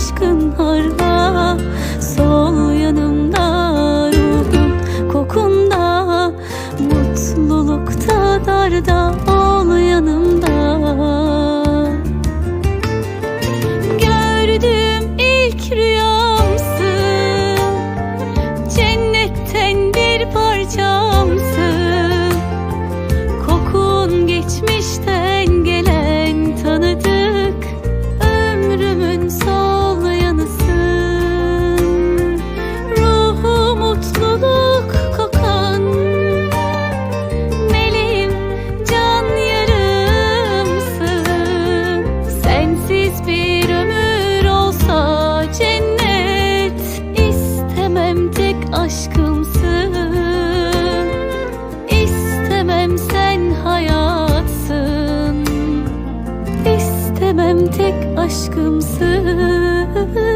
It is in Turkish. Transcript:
aşkın harla Sol yanımda ruhun kokunda. Mutlulukta darda ol yanımda. Gördüğüm ilk rüyamsın. Cennetten bir parçamsın. Kokun geçmişten gelen tanıdık Ömrümün sol aşkımsın. İstemem sen hayatsın. İstemem tek aşkımsın